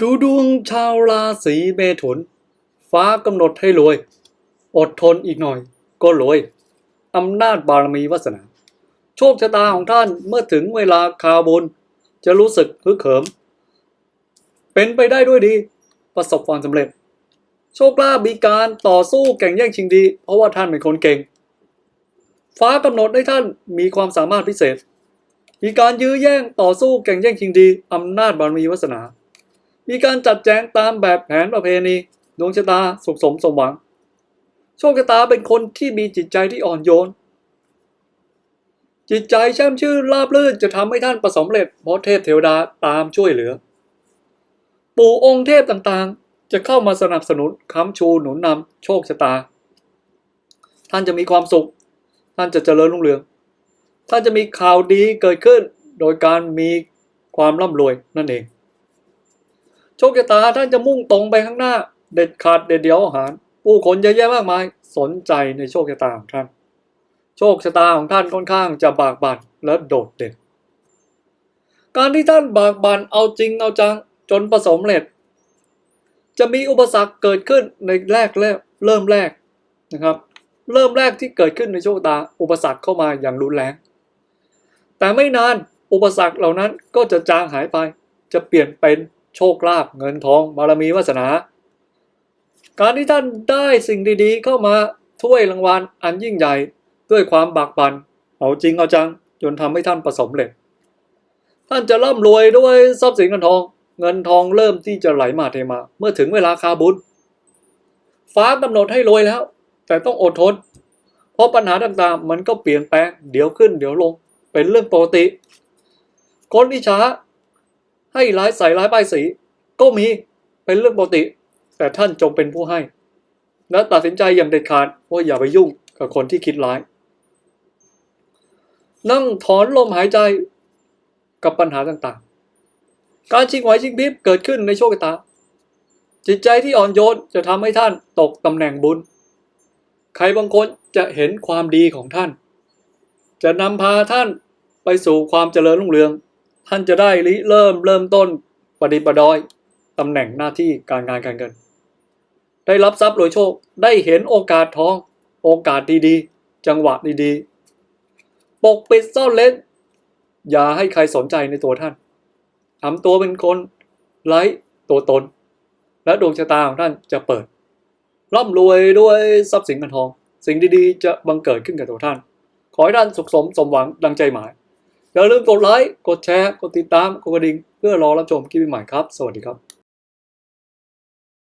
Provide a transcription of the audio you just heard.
ดูดวงชาวราศีเมถุน ฟ้ากำหนดให้รวย อดทนอีกหน่อย ก็รวยอำนาจบารมีวาสนา โชคชะตาของท่านเมื่อถึงเวลาคาวบุญจะรู้สึกฮึกเหิม เป็นไปได้ด้วยดี ประสบความสำเร็จ โชคลาภมีการต่อสู้แข่งแย่งชิงดี เพราะว่าท่านเป็นคนเก่ง ฟ้ากำหนดให้ท่านมีความสามารถพิเศษ มีการยื้อแย่งต่อสู้แข่งแย่งชิงดีอำนาจบารมีวาสนา มีการจัดแจงตามแบบแผนประเพณีดวงชะตาสุขสมสมหวัง โชคชะตาเป็นคนที่มีจิตใจที่อ่อนโยน จิตใจแช่มชื่นราบรื่นจะทำให้ท่านประสบเร็จเพราะเทพเทวดาตามช่วยเหลือ ปู่องค์เทพต่างๆ จะเข้ามาสนับสนุนค้ำชูหนุนนำโชคชะตา ท่านจะมีความสุข ท่านจะเจริญรุ่งเรือง ท่านจะมีข่าวดีเกิดขึ้น โดยการมีความร่ำรวยนั่นเอง โชคชะตาท่านจะมุ่งตรงไปข้างหน้า เด็ดขาดเด็ดเดียวอาหาร ผู้คนเยอะแยะมากมาย สนใจในโชคชะตาของท่าน โชคชะตาของท่านค่อนข้างจะบากบั่นและโดดเด่น การที่ท่านบากบั่นเอาจริงเอาจังจนประสบเร็จ จะมีอุปสรรคเกิดขึ้นในแรกแรกเริ่มแรกนะครับ เริ่มแรกที่เกิดขึ้นในโชคตา อุปสรรคเข้ามาอย่างรุนแรง แต่ไม่นานอุปสรรคเหล่านั้นก็จะจางหายไป จะเปลี่ยนเป็น โชคลาภเงินทองบารมีวาสนา การที่ท่านได้สิ่งดีๆ เข้ามาถ้วยรางวัลอันยิ่งใหญ่ด้วยความบากบัน่นเอาจริงเอาจัง จนทำให้ท่านประสบเร็จท่านจะร่ำรวยด้วยทรัพย์สินเงินทอง เงินทองเริ่มที่จะไหลมาเทมา เมื่อถึงเวลาคาบุญ ฟ้ากำหนดให้รวยแล้ว แต่ต้องอดทน เพราะปัญหาต่างๆ มันก็เปลี่ยนแปลง เดี๋ยวขึ้นเดี๋ยวลง เป็นเรื่องปกติ คนอิจฉา ให้ร้ายใส่ร้ายป้ายสี ก็มีเป็นเรื่องปกติ แต่ท่านจงเป็นผู้ให้ และตัดสินใจอย่างเด็ดขาดว่าอย่าไปยุ่งกับคนที่คิดร้าย นั่งถอนลมหายใจกับปัญหาต่างๆ การชิงไหวชิงพริบเกิดขึ้นในโชคชะตา จิตใจที่อ่อนโยนจะทำให้ท่านตกตำแหน่งบุญ ใครบางคนจะเห็นความดีของท่าน จะนำพาท่านไปสู่ความเจริญรุ่งเรือง ท่านจะได้ริเริ่มเริ่มต้นปฏิปดอยตำแหน่งหน้าที่การงานการเงิน ได้รับทรัพย์โดยโชคได้เห็นโอกาสทอง โอกาสดีๆ จังหวะดีๆ ปกปิดซ่อนเล้นอย่าให้ใครสนใจในตัวท่านทำตัวเป็นคนไร้ตัวตน และดวงชะตาของท่านจะเปิด ร่ำรวยด้วยทรัพย์สินเงินทอง สิ่งดีๆ จะบังเกิดขึ้นกับตัวท่าน ขอให้ท่านสุขสมสมหวังดังใจหมาย อย่าลืมกดไลค์ กดแชร์ กดติดตาม กดกระดิ่ง เพื่อรอรับชมคลิปใหม่ครับ สวัสดีครับ